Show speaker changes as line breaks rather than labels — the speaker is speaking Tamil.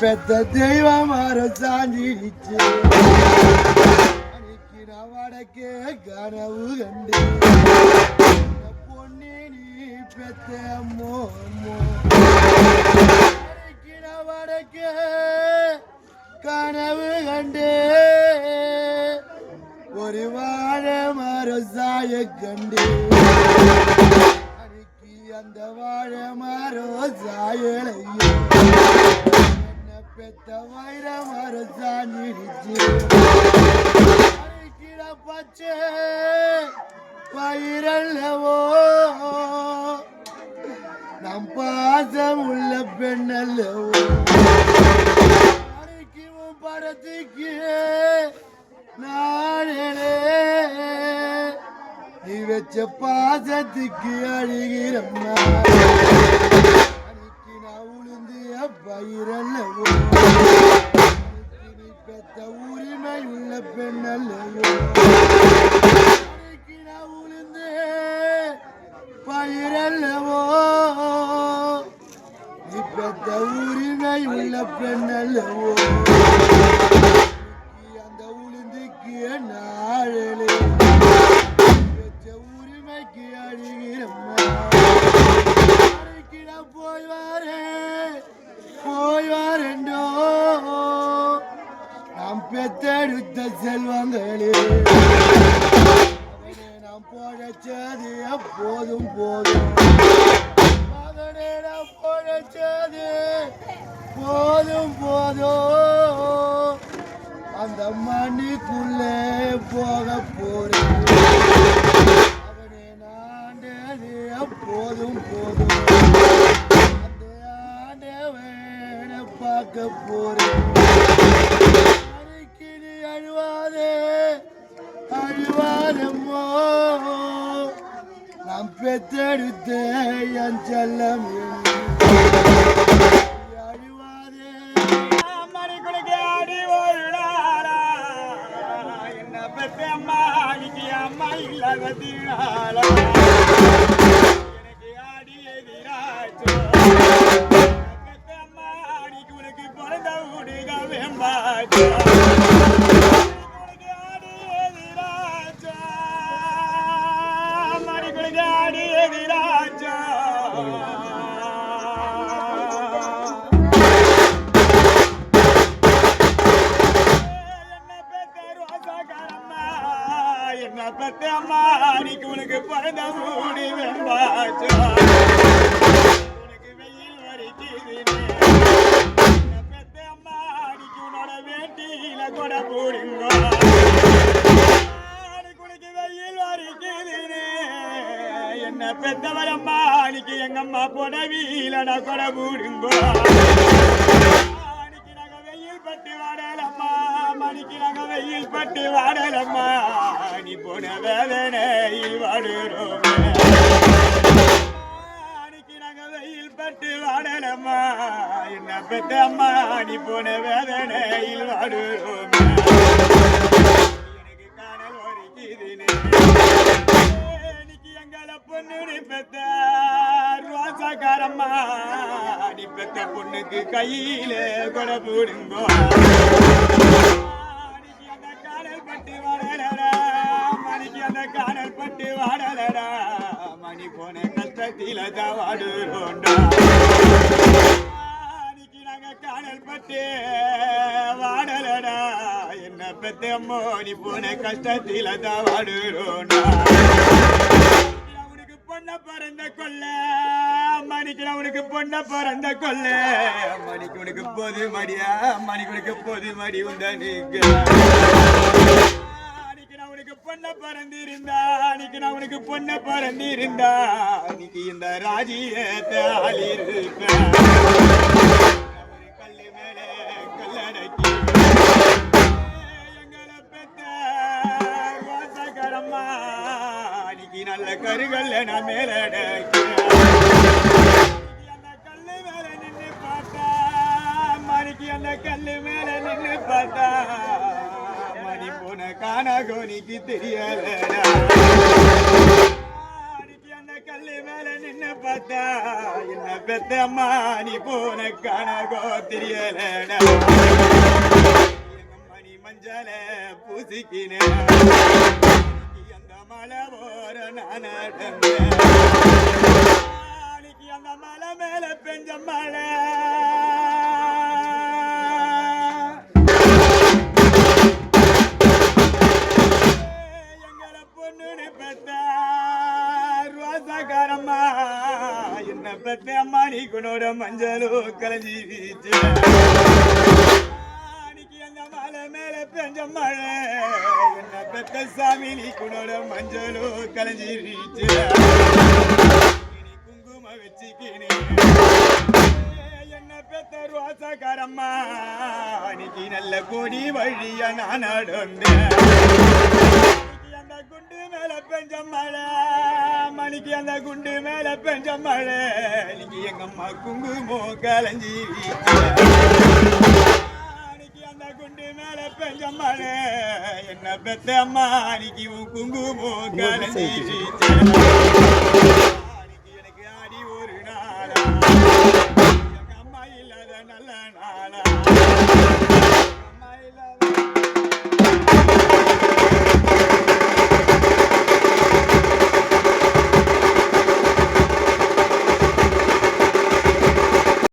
பெத்த தெய்வம் அரசாஞ்சிடுச்சு அன்னைக்கு நான் வடக்கே கனவு கண்டு இந்த பொண்ணே நீ பச்சை பயிரல்லவோ நம் பாசம் உள்ள பெண்ணல்லவோ? படத்துக்கு நானே நீ வச்ச பாசத்துக்கு அழுகிறம்மா. அன்னைக்கு நான் உளுந்து பயிரல்லவோ அந்த உரிமை உள்ள பெண்ணல்லவோ? நீ அந்த உளுந்துக்கு என்ன மகனிடம் நாம் போதும் போதும். மகனிடம் நாம் போதும் போதும். அந்த மணிக்குள்ளே போக போறேன். மகனே நாண்டது போதும் போதும். அந்த ஆண்டவன பார்க்க போறேன்.
yerde yan ஆடி எதிராச்சோ என்ன பெத்த அம்மா, அன்னைக்கு உனக்கு பிறந்த ஊடி வெம்பாச்சோ. உனக்கு வெயில் வரிக்குதுனே. என்ன பெத்த அம்மா, அன்னைக்கு உன்னோட வேட்டியில கூட போடுங்க என்ன பெத்தவளம்மா அன்னைக்கு எங்க புடவியில நான் கொடை போடுங்கோ. மணிக்கு நாங்க வெயில் பட்டு வாடலம்மா மணிக்கு நாங்க வெயில் பட்டு வாடலம்மா நீ போன வேதனையில் வாடுறோமே. மணிக்கு நாங்க வெயில் பட்டு வாடலம்மா என்ன பெத்த அம்மா நீ போன வேதனையில் வாடுறோமே. இன்னைக்கு பொண்ணு பெத்த ரோசாக்காரம்மா நீ பெத்த பொண்ணுக்கு கையில கொடை போடுங்கோ. மணிக்கு அந்த காணல் பட்டு வாடலடா மணிக்கு அந்த காணல் பட்டு வாடலடா மணி போன கஷ்டத்தில தான் வாடுறோண்டா மணிக்கு நாங்க காணல் பட்டு வாடலடா என்ன பெத்தம்மோ நீ போன கஷ்டத்தில தான் வாடுறோண்டா பொண்ண பிறந்த கொல்ல மணிக்கு அவனுக்கு பொண்ண பிறந்த கொல்ல மணிக்கு உனக்கு போது மடியா? மணிக்கு உனக்கு போது மடி உண்டனுக்கு அன்னைக்கு உனக்கு பொண்ண பறந்திருந்தா அன்னைக்கு நான் உனக்கு பொண்ண பறந்திருந்தா அன்னைக்கு இந்த ராஜியத்தை ஆளிருப்பேன் நல்ல கருகல்ல நான் மேலடக்கி அந்த கல்லு மேல நின்று பார்த்தா மணிக்கு அந்த கல்லு மேல நின்று பார்த்தா மணி போன காணாகோனிக்கு தெரியலடா. கல்லு மேல நின்னு பார்த்தா என்ன பெத்த நீ போன தெரியலடா. மணி மஞ்சள பூசிக்கின அந்த மலை போற நாளைக்கு அந்த மலை மேல பெஞ்ச மழை எங்களை பொண்ணுன்னு பெத்த ரோசக்காரம்மா என்ன பெத்த நீ குணோட மஞ்சளோ கலஞ்சி வீச்சு பெஞ்ச மழை. என்ன பெத்த சாமி நீ குணோட மஞ்சளோ கலைஞ்சிருச்சு. குங்கும வச்சுக்கினே. என்ன பெத்த ரோசக்காரம்மா அன்னைக்கு நல்ல கொடி வழிய நான் நடந்தேன். மணிக்கு அந்த குண்டு மேல பெஞ்ச மழை. மணிக்கு அந்த குண்டு மேல பெஞ்ச மழை. இன்னைக்கு எங்க அம்மா குங்குமோ கலைஞ்சி குண்டு மேல பெஞ்ச மழை என்ன பெத்த அம்மா? அன்னைக்கு குங்குமம் எனக்கு ஆடி ஒரு நாளா. அம்மா இல்லாத நல்ல நாளா.